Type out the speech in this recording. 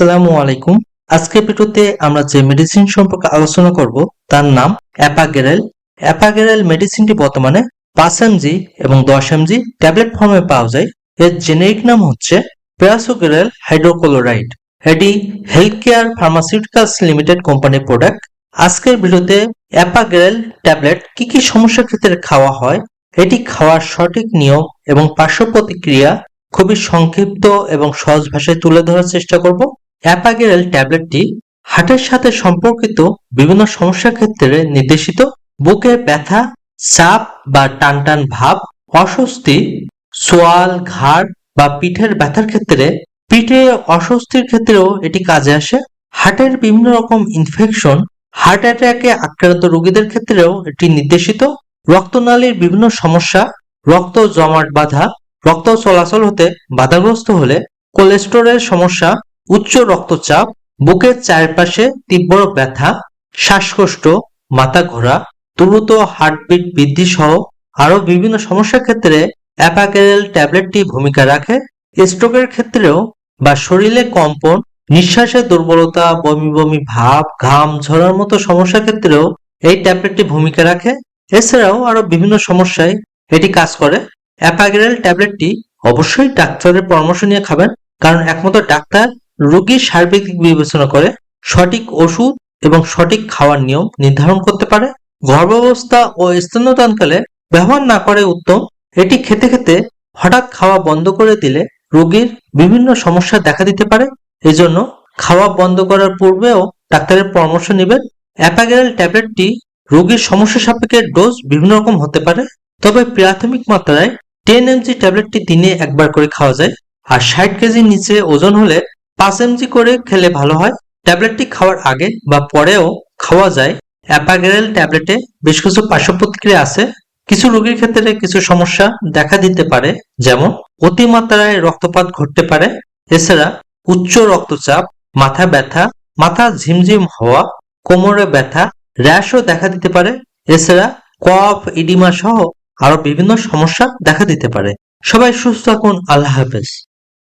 আসসালামু আলাইকুম। আজকের ভিডিওতে আমরা যে মেডিসিন সম্পর্কে আলোচনা করব, তার নাম অ্যাপাগেরেল অ্যাপাগেরেল মেডিসিনটি বর্তমানে পাঁচ এমজি এবং দশ এমজি ট্যাবলেট ফর্মে পাওয়া যায়। এর জেনেরিক নাম হচ্ছে প্যারাসোগেরেল হাইড্রোক্লোরাইড এটি হেলথ কেয়ার ফার্মাসিউটিক্যালস লিমিটেড কোম্পানির প্রোডাক্ট আজকের ভিডিওতে অ্যাপাগেরেল ট্যাবলেট কি কি সমস্যার ক্ষেত্রে খাওয়া হয়, এটি খাওয়ার সঠিক নিয়ম এবং পার্শ্ব প্রতিক্রিয়া খুবই সংক্ষিপ্ত এবং সহজ ভাষায় তুলে ধরার চেষ্টা করব। অ্যাপাগেরেল ট্যাবলেটটি হার্টের সাথে সম্পর্কিত বিভিন্ন সমস্যার ক্ষেত্রে নির্দেশিত। বুকের ব্যথা, চাপ বা টানটান ভাব, অস্বস্তি সোয়াল ঘাড় বা পিঠের ব্যথার ক্ষেত্রে, পিঠে অস্বস্তির ক্ষেত্রেও এটি কাজে আসে। হার্টের বিভিন্ন রকম ইনফেকশন হার্ট অ্যাটাকে আক্রান্ত রোগীদের ক্ষেত্রেও এটি নির্দেশিত। রক্তনালীর বিভিন্ন সমস্যা, রক্ত জমাট বাঁধা, রক্ত চলাচল হতে বাধাগ্রস্ত হলে কোলেস্টেরলের সমস্যা উচ্চ রক্তচাপ, বুকের চারপাশে তীব্র ব্যথা, শ্বাসকষ্ট মাথা ঘোরা দ্রুত হার্টবিট বৃদ্ধি সহ আরও বিভিন্ন সমস্যার ক্ষেত্রে অ্যাপাকেরেল ট্যাবলেটটি ভূমিকা রাখে। স্ট্রোকের ক্ষেত্রেও বা শরীরে কম্পন, নিঃশ্বাসের দুর্বলতা, বমি বমি ভাব, ঘাম, ঝরার মতো সমস্যার ক্ষেত্রেও এই ট্যাবলেটটি ভূমিকা রাখে। এছাড়াও আরও বিভিন্ন সমস্যায় এটি কাজ করে। অ্যাপাগেরাল ট্যাবলেটটি অবশ্যই ডাক্তারের পরামর্শ নিয়ে খাবেন, কারণ একমাত্র ডাক্তার রোগীর সার্বিক বিবেচনা করে সঠিক ওষুধ এবং সঠিক খাওয়ার নিয়ম নির্ধারণ করতে পারে। গর্ভাবস্থা ও স্তন্যদানকালে ব্যবহার না করে উত্তম। এটি খেতে খেতে হঠাৎ খাওয়া বন্ধ করে দিলে রোগীর বিভিন্ন সমস্যা দেখা দিতে পারে। এজন্য খাওয়া বন্ধ করার পূর্বেও ডাক্তারের পরামর্শ নেবেন। অ্যাপাগেরাল ট্যাবলেটটি রোগীর সমস্যা সাপেক্ষে ডোজ বিভিন্ন রকম হতে পারে। তবে প্রাথমিক মাত্রায় টেন এমজি ট্যাবলেটটি দিনে একবার করে খাওয়া যায়। আর ষাট কেজির নিচে ওজন হলে পাঁচ এমজি করে খেলে ভালো হয়। ট্যাবলেটটি খাওয়ার আগে বা পরেও খাওয়া যায়। অ্যাপাগেরেল ট্যাবলেটে বেশ কিছু পার্শ্ব প্রতিক্রিয়া আছে। কিছু রোগীর ক্ষেত্রে কিছু সমস্যা দেখা দিতে পারে, যেমন অতিমাত্রায় রক্তপাত ঘটতে পারে। এছাড়া উচ্চ রক্তচাপ, মাথা ব্যথা, মাথা ঝিমঝিম হওয়া, কোমরে ব্যথা র্যাশও দেখা দিতে পারে। এছাড়া কফ ইডিমা সহ আরও বিভিন্ন সমস্যা দেখা দিতে পারে। সবাই সুস্থ থাকুন, আল্লাহ হাফেজ।